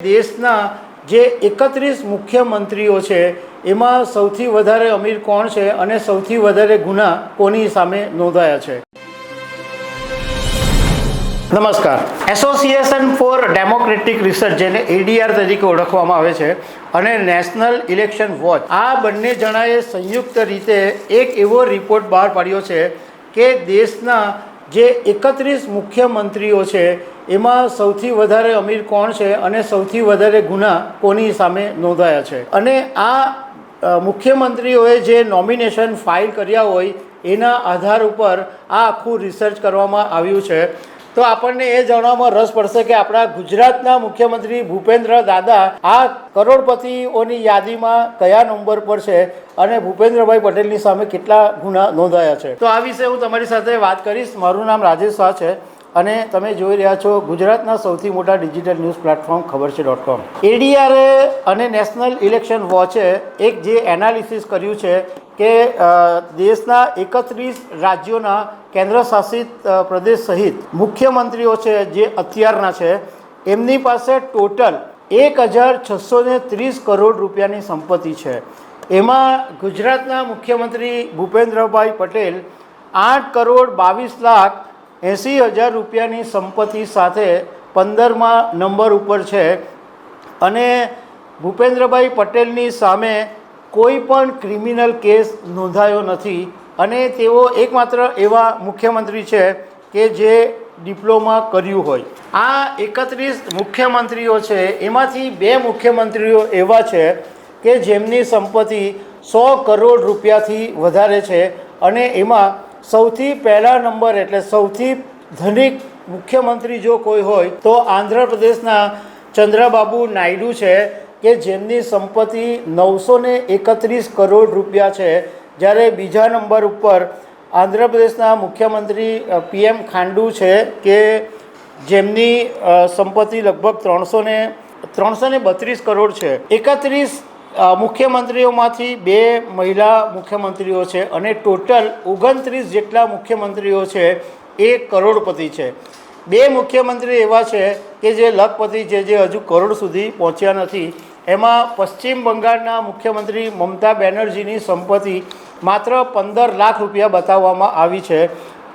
દેશના જે એકત્રીસ મુખ્યમંત્રીઓ છે, એમાં સૌથી વધારે અમીર કોણ છે અને સૌથી વધારે ગુના કોની સામે નોંધાયા છે? નમસ્કાર. એસોસિએશન ફોર ડેમોક્રેટિક રિસર્ચ જેને એડીઆર તરીકે ઓળખવામાં આવે છે, અને નેશનલ ઇલેક્શન વોચ આ બંને જણાએ સંયુક્ત રીતે એક એવો રિપોર્ટ બહાર પાડ્યો છે કે દેશના જે એકત્રીસ મુખ્યમંત્રીઓ છે, એમાં સૌથી વધારે અમીર કોણ છે અને સૌથી વધારે ગુના કોની સામે નોંધાયા છે? અને આ મુખ્યમંત્રીઓએ જે નોમિનેશન ફાઇલ કર્યા હોય, એના આધાર ઉપર આ આખું રિસર્ચ કરવામાં આવ્યું છે. તો આપણને એ જાણવામાં રસ પડશે કે આપણા ગુજરાતના મુખ્યમંત્રી ભૂપેન્દ્ર દાદા આ કરોડપતિઓની યાદીમાં કયા નંબર પર છે અને ભૂપેન્દ્રભાઈ પટેલની સામે કેટલા ગુના નોંધાયા છે? તો આ વિશે હું તમારી સાથે વાત કરીશ. મારું નામ રાજેશ શાહ છે. અને તમે જોઈ રહ્યા છો ગુજરાતના સૌથી મોટા ડિજિટલ ન્યૂઝ પ્લેટફોર્મ ખબર છે ડોટ કોમ એડીઆરએ અને નેશનલ ઇલેક્શન વોચે એક જે એનાલિસિસ કર્યું છે કે દેશના એકત્રીસ રાજ્યોના કેન્દ્ર શાસિત પ્રદેશ સહિત મુખ્યમંત્રીઓ છે જે અત્યારના છે, એમની પાસે ટોટલ એક હજાર છસો ત્રીસ કરોડ રૂપિયાની સંપત્તિ છે. એમાં ગુજરાતના મુખ્યમંત્રી ભૂપેન્દ્રભાઈ પટેલ આઠ કરોડ બાવીસ લાખ એંસી હજાર રૂપિયાની સંપત્તિ સાથે પંદરમા નંબર ઉપર છે. અને ભૂપેન્દ્રભાઈ પટેલની સામે કોઈ પણ ક્રિમિનલ કેસ નોંધાયો નથી. અને તેઓ એકમાત્ર એવા મુખ્યમંત્રી છે કે જે ડિપ્લોમા કર્યું હોય. આ એકત્રીસ મુખ્યમંત્રીઓ છે, એમાંથી બે મુખ્યમંત્રીઓ એવા છે કે જેમની સંપત્તિ સો કરોડ રૂપિયાથી વધારે છે. અને એમાં સૌથી પહેલા નંબર એટલે સૌથી ધનિક મુખ્યમંત્રી જો કોઈ હોય, તો આંધ્રપ્રદેશના ચંદ્રબાબુ નાયડુ છે, કે જેમની સંપત્તિ નવસો ને એકત્રીસ કરોડ રૂપિયા છે. જ્યારે બીજા નંબર ઉપર આંધ્રપ્રદેશના મુખ્યમંત્રી પીએમ ખાંડુ છે, કે જેમની સંપત્તિ લગભગ ત્રણસો ને, ત્રણસો બત્રીસ કરોડ છે. એકત્રીસ મુખ્યમંત્રીઓમાંથી બે મહિલા મુખ્યમંત્રીઓ છે અને ટોટલ ઓગણત્રીસ જેટલા મુખ્યમંત્રીઓ છે એ કરોડપતિ છે. બે મુખ્યમંત્રી એવા છે કે જે લખપતિ છે જે હજુ કરોડ સુધી પહોંચ્યા નથી. એમાં પશ્ચિમ બંગાળના મુખ્યમંત્રી મમતા બેનર્જીની સંપત્તિ માત્ર પંદર લાખ રૂપિયા બતાવવામાં આવી છે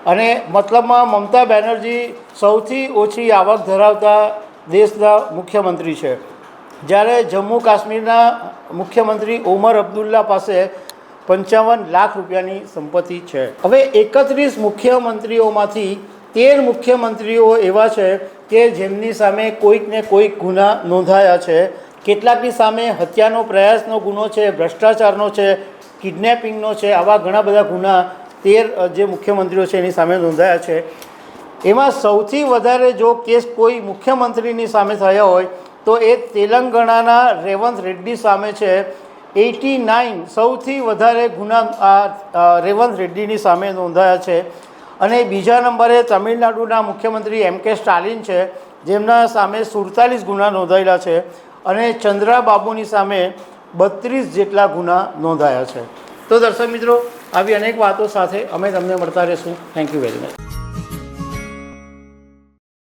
અને મતલબમાં મમતા બેનર્જી સૌથી ઓછી આવક ધરાવતા દેશના મુખ્યમંત્રી છે. જ્યારે જમ્મુ કાશ્મીરના મુખ્યમંત્રી ઓમર અબ્દુલ્લા પાસે પંચાવન લાખ રૂપિયાની સંપત્તિ છે. હવે એકત્રીસ મુખ્યમંત્રીઓમાંથી તેર મુખ્યમંત્રીઓ એવા છે કે જેમની સામે કોઈક ને કોઈક ગુના નોંધાયા છે. કેટલાકની સામે હત્યાનો પ્રયાસનો ગુનો છે, ભ્રષ્ટાચારનો છે, કિડનેપિંગનો છે, આવા ઘણા બધા ગુના તેર જે મુખ્યમંત્રીઓ છે એની સામે નોંધાયા છે. એમાં સૌથી વધારે જો કેસ કોઈ મુખ્યમંત્રીની સામે થયા હોય તો એ તેલંગાણાના રેવંત રેડ્ડી સામે છે. એટી નાઇન સૌથી વધારે ગુના, આ રેવંત રેડ્ડીની સામે નોંધાયા છે. અને બીજા નંબરે તમિલનાડુના મુખ્યમંત્રી એમ કે સ્ટાલિન છે, જેમના સામે સુડતાલીસ ગુના નોંધાયેલા છે અને ચંદ્રાબાબુની સામે બત્રીસ જેટલા ગુના નોંધાયા છે. તો દર્શક મિત્રો, આવી અનેક વાતો સાથે અમે તમને મળતા રહીશું. Thank you very much